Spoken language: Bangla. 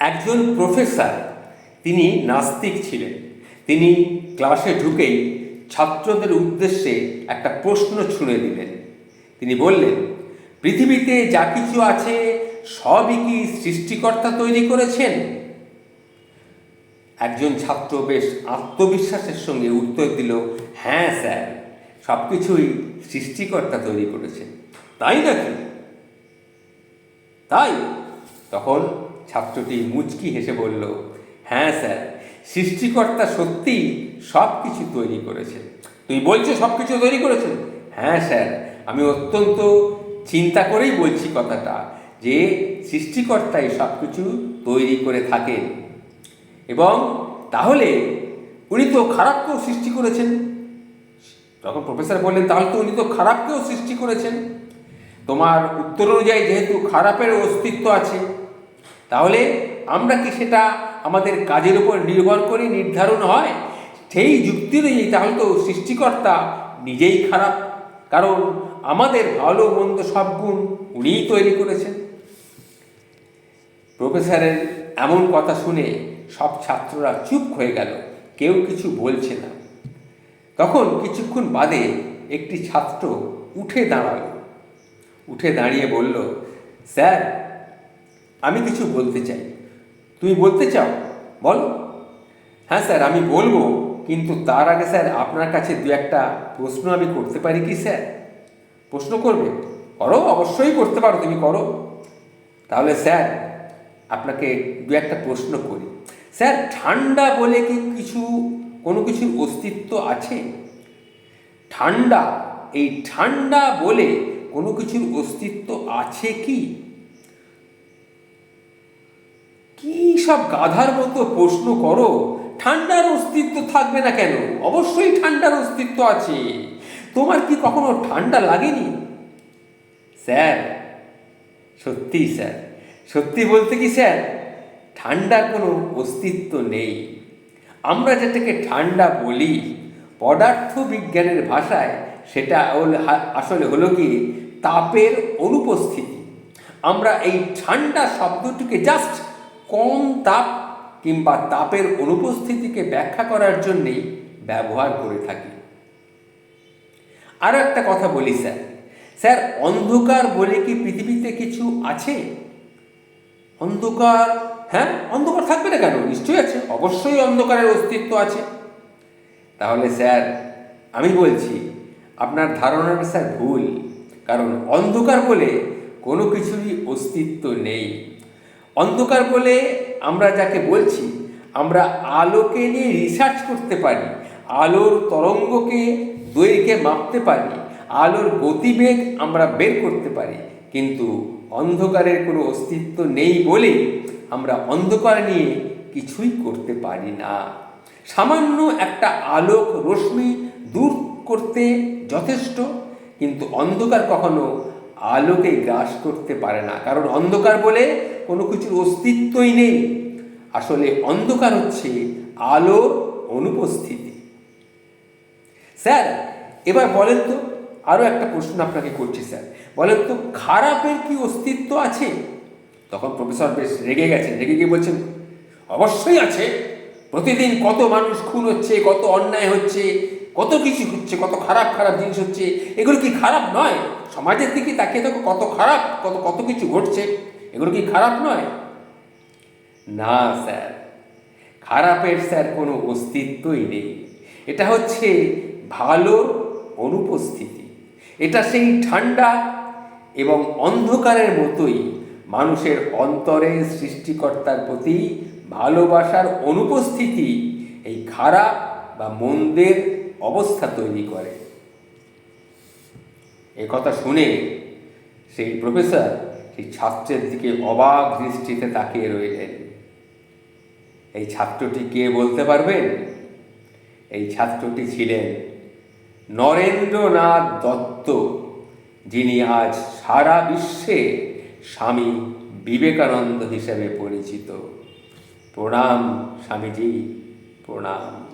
একজন প্রফেসর, তিনি নাস্তিক ছিলেন। তিনি ক্লাসে ঢুকেই ছাত্রদের উদ্দেশ্যে একটা প্রশ্ন ছুঁড়ে দিলেন। তিনি বললেন, পৃথিবীতে যা কিছু আছে, সবই কি সৃষ্টিকর্তা তৈরি করেছেন? একজন ছাত্র বেশ আত্মবিশ্বাসের সঙ্গে উত্তর দিল হ্যাঁ স্যার সব কিছুই সৃষ্টিকর্তা তৈরি করেছেন। তাই নাকি? তাই। তখন ছাত্রটি মুচকি হেসে বলল হ্যাঁ স্যার, সৃষ্টিকর্তা সত্যিই সব কিছু তৈরি করেছে তুই বলছো সব কিছু তৈরি করেছে হ্যাঁ স্যার, আমি অত্যন্ত চিন্তা করেই বলছি কথাটা, যে সৃষ্টিকর্তাই সব কিছু তৈরি করে থাকেন। এবং তাহলে উনি তো খারাপকেও সৃষ্টি করেছেন? তখন প্রফেসর বললেন, তাহলে তো উনি তো খারাপকেও সৃষ্টি করেছেন? তোমার উত্তর অনুযায়ী যেহেতু খারাপের অস্তিত্ব আছে তাহলে আমরা কি সেটা আমাদের কাজের উপর নির্ভর করে নির্ধারণ হয়? সেই যুক্তি অনুযায়ী তাহলে তো সৃষ্টিকর্তা নিজেই খারাপ। কারণ আমাদের ভালো মন্দ সব গুণ উনিই তৈরি করেছেন। প্রফেসরের এমন কথা শুনে সব ছাত্ররা চুপ হয়ে গেল। কেউ কিছু বলছে না। তখন কিছুক্ষণ বাদে একটি ছাত্র উঠে দাঁড়াল। উঠে দাঁড়িয়ে বলল, স্যার আমি কিছু বলতে চাই। তুমি বলতে চাও? বলো। হ্যাঁ স্যার, আমি বলব, কিন্তু তার আগে স্যার, আপনার কাছে দু একটা প্রশ্ন আমি করতে পারি কি স্যার? প্রশ্ন করবে? করো, অবশ্যই করতে পারো, তুমি করো। তাহলে স্যার, আপনাকে দু একটা প্রশ্ন করি। স্যার, ঠান্ডা বলে কি কিছু, কোনো কিছুর অস্তিত্ব আছে? ঠান্ডা, এই ঠান্ডা বলে কোনো কিছুর অস্তিত্ব আছে কি? কি সব গাধার মতো প্রশ্ন করো? ঠান্ডার অস্তিত্ব থাকবে না কেন? অবশ্যই ঠান্ডার অস্তিত্ব আছে। তোমার কি কখনো ঠান্ডা লাগেনি? স্যার, সত্যি স্যার, সত্যি বলতে কি স্যার, ঠান্ডার কোনো অস্তিত্ব নেই। আমরা যেটাকে ঠান্ডা বলি পদার্থ বিজ্ঞানের ভাষায় সেটা আসলে হলো কি, তাপের অনুপস্থিতি। আমরা এই ঠান্ডা শব্দটিকে জাস্ট কম তাপ কিংবা তাপের অনুপস্থিতিকে ব্যাখ্যা করার জন্যেই ব্যবহার করে থাকি। আরও একটা কথা বলি, স্যার। স্যার, অন্ধকার বলে কি পৃথিবীতে কিছু আছে? অন্ধকার হ্যাঁ? অন্ধকার থাকবে না কেন? নিশ্চয়ই আছে। অবশ্যই অন্ধকারের অস্তিত্ব আছে। তাহলে, স্যার, আমি বলছি, আপনার ধারণাটা, স্যার, ভুল। কারণ অন্ধকার বলে কোনো কিছুরই অস্তিত্ব নেই। অন্ধকার বলে আমরা যাকে বলছি, আমরা আলোকে নিয়ে রিসার্চ করতে পারি, আলোর তরঙ্গকে, দৈর্ঘ্যে মাপতে পারি, আলোর গতিবেগ আমরা বের করতে পারি। কিন্তু অন্ধকারের কোনো অস্তিত্ব নেই বলে আমরা অন্ধকার নিয়ে কিছুই করতে পারি না। সামান্য একটা আলোক রশ্মি দূর করতে যথেষ্ট, কিন্তু অন্ধকার কখনো আলোকে গ্রাস করতে পারে না। কারণ অন্ধকার বলে কোনো কিছুর অস্তিত্বই নেই। আসলে অন্ধকার হচ্ছে আলোর অনুপস্থিতি। স্যার, এবার বলেন তো আরও একটা প্রশ্ন আপনাকে করছি স্যার। বলেন তো, খারাপের কি অস্তিত্ব আছে? তখন প্রফেসর বেশ রেগে গেছেন। রেগে গিয়ে বলছেন, অবশ্যই আছে। প্রতিদিন কত মানুষ খুন হচ্ছে, কত অন্যায় হচ্ছে, কত কিছু হচ্ছে, কত খারাপ খারাপ জিনিস হচ্ছে। এগুলো কি খারাপ নয়? সমাজের দিকে তাকিয়ে দেখো, কত খারাপ, কত কত কিছু ঘটছে। এগুলো কি খারাপ নয়? না, স্যার। খারাপের, স্যার, কোনো অস্তিত্বই নেই। এটা হচ্ছে ভালোর অনুপস্থিতি। এটা সেই ঠান্ডা এবং অন্ধকারের মতোই মানুষের অন্তরে সৃষ্টিকর্তার প্রতি ভালোবাসার অনুপস্থিতি এই খারাপ বা মন্দের অবস্থা তৈরি করে। কথা শুনে সেই প্রফেসর সেই ছাত্রের দিকে অবাক দৃষ্টিতে তাকিয়ে রইলেন। এই ছাত্রটি কে বলতে পারবেন? এই ছাত্রটি ছিলেন নরেন্দ্রনাথ দত্ত, যিনি আজ সারা বিশ্বে স্বামী বিবেকানন্দ হিসেবে পরিচিত। প্রণাম, স্বামীজি, প্রণাম।